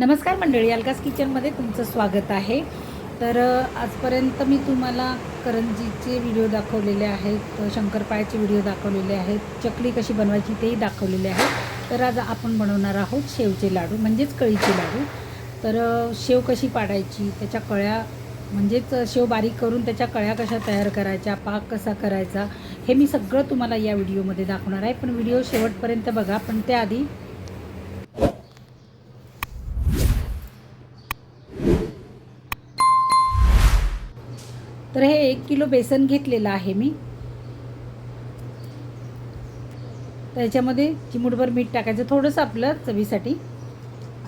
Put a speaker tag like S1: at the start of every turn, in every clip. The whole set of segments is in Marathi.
S1: नमस्कार मंडळी अलगास किचनमध्ये तुमचं स्वागत आहे. तर आजपर्यंत मी तुम्हाला करंजीचे व्हिडिओ दाखवलेले आहेत शंकरपाळ्याचे व्हिडिओ दाखवलेले आहेत चकली कशी बनवायची तेही दाखवलेले आहेत. तर आज आपण बनवणार आहोत शेवचे लाडू म्हणजेच कळीचे लाडू. तर शेव कशी पाडायची त्याच्या कळ्या म्हणजेच शेव बारीक करून त्याच्या कळ्या कशा तयार करायच्या पाक कसा करायचा हे मी सगळं तुम्हाला या व्हिडिओमध्ये दाखवणार आहे. पण व्हिडिओ शेवटपर्यंत बघा पण त्याआधी तर हे एक किलो बेसन घेतलेलं आहे मी. त्याच्यामध्ये चिमूटभर मीठ टाकायचं थोडंसं आपलं चवीसाठी.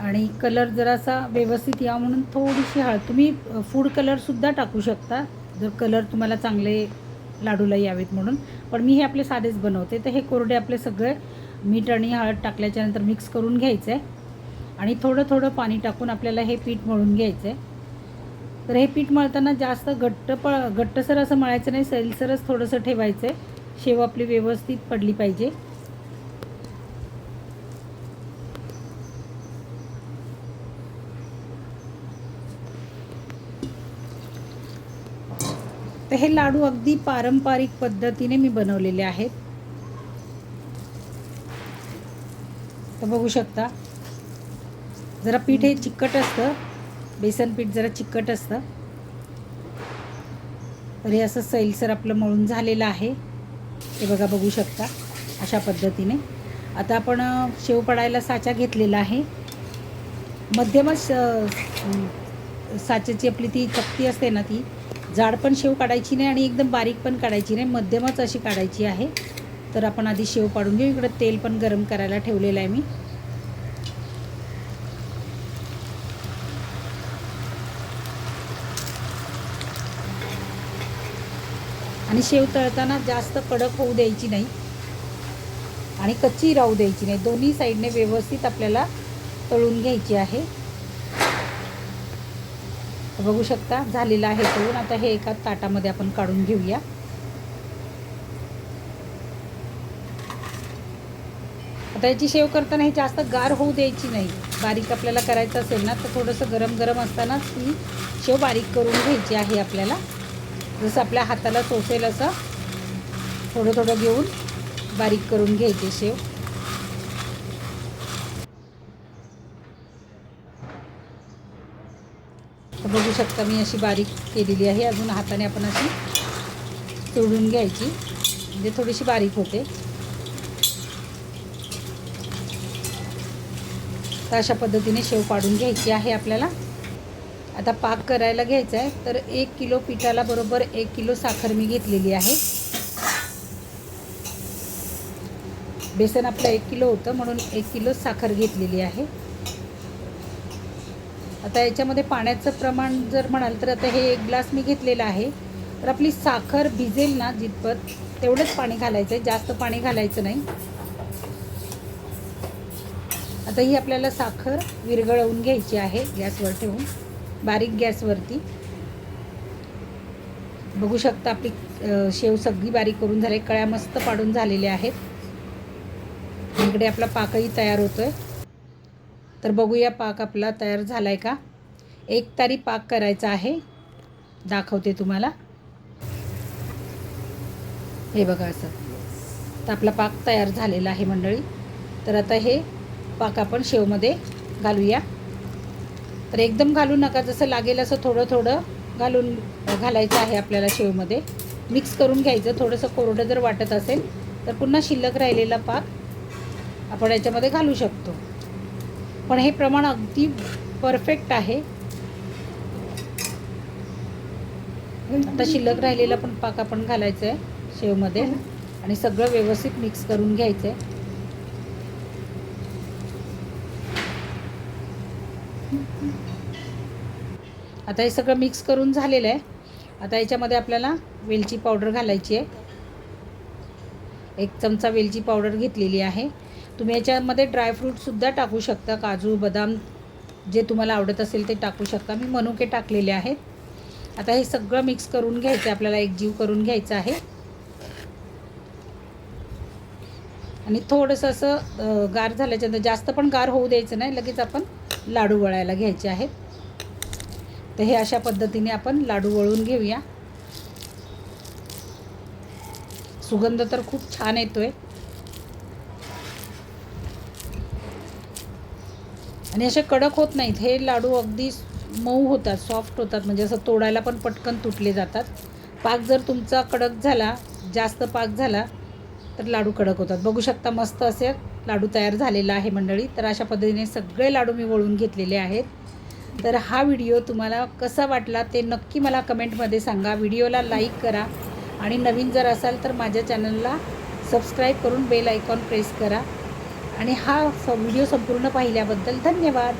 S1: आणि कलर जरासा व्यवस्थित या म्हणून थोडीशी हळद. तुम्ही फूड कलरसुद्धा टाकू शकता जर कलर तुम्हाला चांगले लाडूला यावेत म्हणून. पण मी हे आपले साधेच बनवते. तर हे कोरडे आपले सगळे मीठ आणि हळद टाकल्याच्यानंतर मिक्स करून घ्यायचं आहे आणि थोडं थोडं पाणी टाकून आपल्याला हे पीठ मळून घ्यायचं आहे तर हे पीठ मळताना जास्त घट्ट प घट्टसर असं मळायचं नाही सैलसरच थोडंसं ठेवायचं आहे. शेव आपली व्यवस्थित पडली पाहिजे. तर हे लाडू अगदी पारंपरिक पद्धतीने मी बनवलेले आहेत. तर बघू शकता. जरा पीठ हे चिकट असतं. बेसन पीठ जरा चिकट असतं. तर हे असं सैलसर आपलं मळून झालेलं आहे. हे बघा बघू शकता. अशा पद्धतीने. आता आपण शेव पडायला साचा घेतलेला आहे. मध्यमच साच्याची आपली ती चकती असते ना ती जाड पण शेव काढायची नाही आणि एकदम बारीक पण काढायची नाही. मध्यमच अशी काढायची आहे. तर आपण आधी शेव पाडून घेऊ. इकडं तेल पण गरम करायला ठेवलेलं आहे मी. आणि शेव तळताना जास्त कडक होऊ द्यायची नाही. आणि कच्ची राहू द्यायची नाही. दोन्ही साईडने व्यवस्थित आपल्याला तळून घ्यायची आहे. बघू शकता झालेला आहे तळून. आता हे एका ताटामध्ये आपण काढून घेऊया. आता याची शेव करताना हे जास्त गार होऊ द्यायची नाही. बारीक आपल्याला करायचं असेल ना तर थोडंसं गरम गरम असतानाच ती शेव बारीक करून घ्यायची आहे आपल्याला. जसं आपल्या हाताला सोसेल असं थोडं थोडं घेऊन बारीक करून घ्यायचे शेव. बघू शकता मी अशी बारीक केलेली आहे. अजून हाताने आपण अशी तोडून घ्यायची. म्हणजे थोडीशी बारीक होते. तर अशा पद्धतीने शेव पाडून घ्यायची आहे आपल्याला. आता पाक करायला घ्यायचा आहे तर एक किलो पिठाला बरोबर एक किलो साखर मी घेतलेली आहे. बेसन आपलं एक किलो होतं म्हणून एक किलो साखर घेतलेली आहे. आता याच्यामध्ये पाण्याचं प्रमाण जर म्हणाल तर आता हे एक ग्लास मी घेतलेलं आहे. तर आपली साखर भिजेल ना जितपत तेवढंच पाणी घालायचं आहे जास्त पाणी घालायचं नाही. आता ही आपल्याला साखर विरघळवून घ्यायची आहे. गॅसवर ठेवून. बारीक गॅसवरती. बघू शकता आपली शेव सगळी बारीक करून झाली कळ्या मस्त पाडून झालेल्या आहेत. इकडे आपला पाकही तयार होतोय. तर बघूया पाक आपला तयार झाला आहे का? एक तारी पाक करायचा आहे. दाखवते तुम्हाला. हे बघा असं. तर आपला पाक तयार झालेला आहे मंडळी. तर आता हे पाक आपण शेवमध्ये घालूया. तर एकदम घालू नका जसं लागेल असं थोडं थोडं घालून घालायचं आहे आपल्याला शेवमध्ये. मिक्स करून घ्यायचं थोडंसं कोरडं जर वाटत असेल तर पुन्हा शिल्लक राहिलेला पाक आपण याच्यामध्ये घालू शकतो. पण हे प्रमाण अगदी परफेक्ट आहे. आता शिल्लक राहिलेला पण पाक आपण घालायचं आहे शेवमध्ये. आणि सगळं व्यवस्थित मिक्स करून घ्यायचं आहे आता हे सगळं मिक्स करून झालेलं आहे. आता याच्यामध्ये आपल्याला वेलची पावडर घालायची आहे. एक चमचा वेलची पावडर घेतलेली आहे. तुम्ही याच्यामध्ये ड्रायफ्रूटसुद्धा टाकू शकता. काजू बदाम जे तुम्हाला आवडत असेल ते टाकू शकता. मी मनुके टाकलेले आहेत. आता हे सगळं मिक्स करून घ्यायचं आहे. आपल्याला एक जीव करून घ्यायचं आहे. आणि थोडंसं असं गार झाल्याच्यानंतर जास्त पण गार होऊ द्यायचं नाही. लगेच आपण लाडू वळायला घ्यायचे आहेत. तर हे अशा पद्धतीने आपण लाडू वळून घेऊया. सुगंध तर खूप छान येतोय. आणि असे कडक होत नाहीत. हे लाडू अगदी मऊ होतात सॉफ्ट होतात. म्हणजे असं तोडायला पण पटकन तुटले जातात. पाक जर तुमचा कडक झाला जास्त पाक झाला तर लाडू कडक होतात. बघू शकता मस्त असे लाडू तयार झालेला आहे मंडळी. तर अशा पद्धतीने सगळे लाडू मी वळून घेतलेले आहेत. तर हा व्हिडिओ तुम्हाला कसा वाटला ते नक्की मला कमेंटमध्ये सांगा. व्हिडिओला लाईक करा आणि नवीन जर असाल तर माझ्या चॅनलला सबस्क्राईब करून बेल आयकॉन प्रेस करा. आणि हा स व्हिडिओ संपूर्ण पाहिल्याबद्दल धन्यवाद.